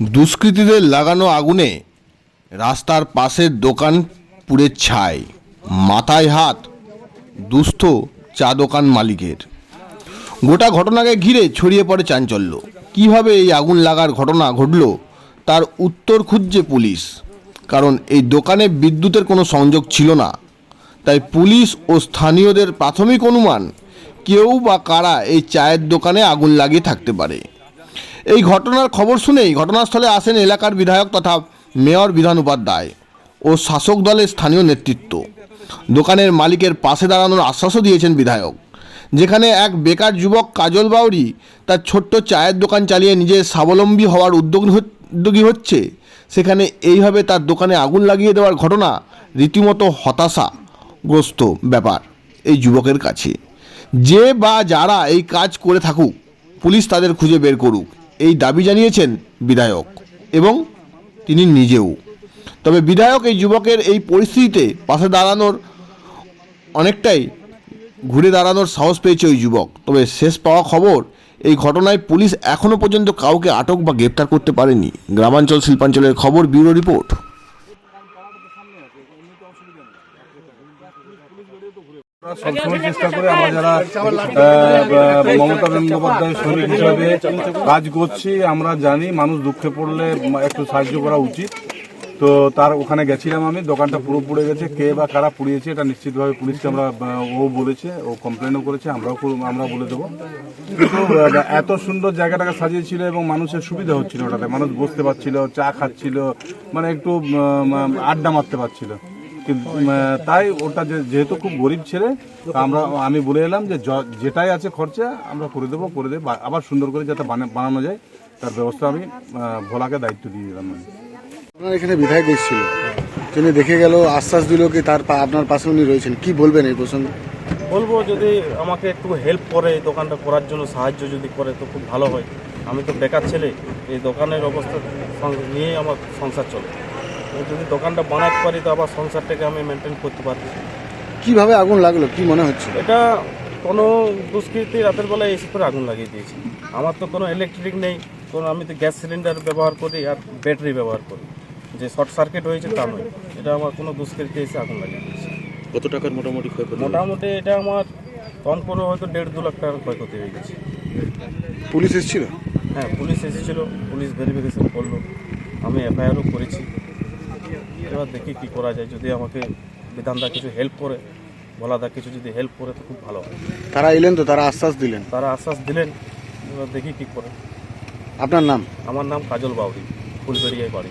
দুষ্কৃতীদের লাগানো আগুনে রাস্তার পাশের দোকান পুড়ে ছাই, মাথায় হাত, দুস্থ চা দোকান মালিকের। গোটা ঘটনাকে ঘিরে ছড়িয়ে পড়ে চাঞ্চল্য। কীভাবে এই আগুন লাগার ঘটনা ঘটল, তার উত্তর খুঁজছে পুলিশ। কারণ এই দোকানে বিদ্যুতের কোনো সংযোগ ছিল না। তাই পুলিশ ও স্থানীয়দের প্রাথমিক অনুমান, কেউ বা কারা এই চায়ের দোকানে আগুন লাগিয়ে থাকতে পারে। এই ঘটনার খবর শুনেই ঘটনাস্থলে আসেন এলাকার বিধায়ক তথা মেয়র বিধান উপাধ্যায় ও শাসক দলের স্থানীয় নেতৃত্ব। দোকানের মালিকের পাশে দাঁড়ানোর আশ্বাসও দিয়েছেন বিধায়ক, যেখানে এক বেকার যুবক কাজল বাউরি তার ছোট্ট চায়ের দোকান চালিয়ে নিজে স্বাবলম্বী হওয়ার উদ্যোগ উদ্যোগী হচ্ছে। সেখানে এইভাবে তার দোকানে আগুন লাগিয়ে দেওয়ার ঘটনা রীতিমতো হতাশাগ্রস্ত ব্যাপার এই যুবকের কাছে। যে বা যারা এই কাজ করে থাকুক, পুলিশ তাদের খুঁজে বের করুক। এই দাবি জানিয়েছেন বিধায়ক এবং তিনি নিজেও। তবে বিধায়ক এই যুবকের এই পরিস্থিতিতে পাশে দাঁড়ানোর অনেকটাই ঘুরে দাঁড়ানোর সাহস পেয়েছে ওই যুবক। তবে শেষ পাওয়া খবর, এই ঘটনায় পুলিশ এখনও পর্যন্ত কাউকে আটক বা গ্রেপ্তার করতে পারেনি। গ্রামাঞ্চল শিল্পাঞ্চলের খবর, ব্যুরো রিপোর্ট। সবসময় চেষ্টা করে আমরা যারা মমতা বন্দ্যোপাধ্যায় সৈনিক হিসাবে কাজ করছি আমরা জানি মানুষ দুঃখে পড়লে একটু সাহায্য করা উচিত। তো তার ওখানে গেছিলাম আমি দোকানটা পুরো পুড়ে গেছে কে বা কারা পুড়িয়েছে এটা নিশ্চিতভাবে পুলিশকে আমরা ও বলেছে ও কমপ্লেনও করেছে আমরাও আমরা বলে দেবো। কিন্তু এত সুন্দর জায়গাটাকে সাজিয়েছিল এবং মানুষের সুবিধা হচ্ছিল ওটাতে। মানুষ বসতে পারছিল চা খাচ্ছিল মানে একটু আড্ডা মারতে পারছিল। তাই ওটা যে- যেহেতু খুব গরিব ছেলে তা আমরা আমি বলে এলাম যে যেটাই আছে খরচা আমরা করে দেবো করে দেবো আবার সুন্দর করে যাতে বানা- বানানো যায় তার ব্যবস্থা আমি ভোলাকে দায়িত্ব দিয়ে দিলাম আপনার এখানে বিধায়ক এসেছিল। তিনি দেখে গেল আশ্বাস দিল কি তার আপনার পাশে উনি রয়েছেন। কি বলবেন এই প্রসঙ্গে? বলব যদি আমাকে একটু হেল্প করে এই দোকানটা করার জন্য সাহায্য যদি করে তো খুব ভালো হয়। আমি তো বেকার ছেলে এই দোকানের অবস্থা নিয়েই আমার সংসার চলে। যদি দোকানটা বানাতে পারি তো আবার সংসারটাকে আমি মেনটেন করতে পারব। কীভাবে আগুন লাগল? কি মনে হচ্ছে? এটা কোনো দুষ্কৃতি রাতের বেলায় এসে করে আগুন লাগিয়ে দিয়েছি। আমার তো কোনো ইলেকট্রিক নেই কোনো আমি তো গ্যাস সিলিন্ডার ব্যবহার করি আর ব্যাটারি ব্যবহার করি। যে শর্ট সার্কিট হয়েছে তা নয় এটা আমার কোনো দুষ্কৃতি এসে আগুন লাগিয়ে দিয়েছে। কত টাকার মোটামুটি ক্ষয়ক্ষতি মোটামুটি এটা আমার কম করে হয়তো দেড় দু লাখ টাকার ক্ষয়ক্ষতি হয়ে গেছে। পুলিশ এসেছিল? হ্যাঁ পুলিশ এসেছিল পুলিশ ভেরিফিকেশন করল। আমি এফআইআরও করেছি। এবার দেখি কি করা যায়। যদি আমাকে বিধানদা কিছু হেল্প করে বলাদা কিছু যদি হেল্প করে তো খুব ভালো হয়। তারা এলেন তো তারা আশ্বাস দিলেন? তারা আশ্বাস দিলেন এবার দেখি কি করে। আপনার নাম? আমার নাম কাজল বাউরি ফুলবেড়িয়ায় বাড়ি।